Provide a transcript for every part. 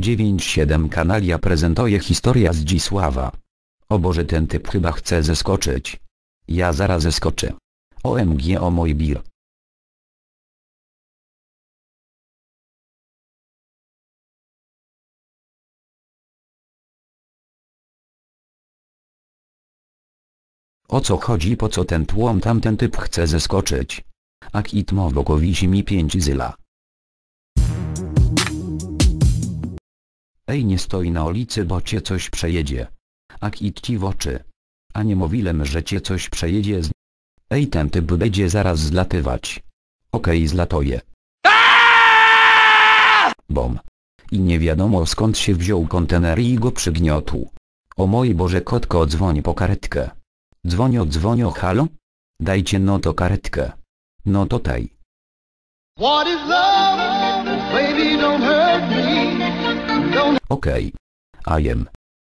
97 Kanalia prezentuje historia Zdzisława. O Boże ten typ chyba chce zeskoczyć. Ja zaraz zeskoczę. OMG o mój bir. O co chodzi po co ten tłom tamten typ chce zeskoczyć? Akit mowoko wisi mi pięć zyla. Ej nie stoi na ulicy bo cię coś przejedzie. Akit ci w oczy. A nie mówiłem że cię coś przejedzie z... Ej ten typ będzie zaraz zlatywać. Okej zlatuje. Bom. I nie wiadomo skąd się wziął kontener i go przygniotł. O mój Boże kotko dzwoń po karetkę. Dzwonio dzwonio halo? Dajcie no to karetkę. No to taj. Okej. Okay. Ajem.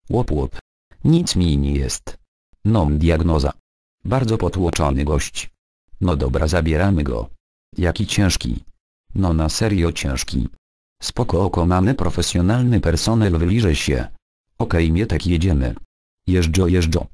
Łop łop. Nic mi nie jest. Nom diagnoza. Bardzo potłoczony gość. No dobra zabieramy go. Jaki ciężki. No na serio ciężki. Spoko oko mamy profesjonalny personel wyliże się. Okej okay, mietek jedziemy. Jeżdżo jeżdżo.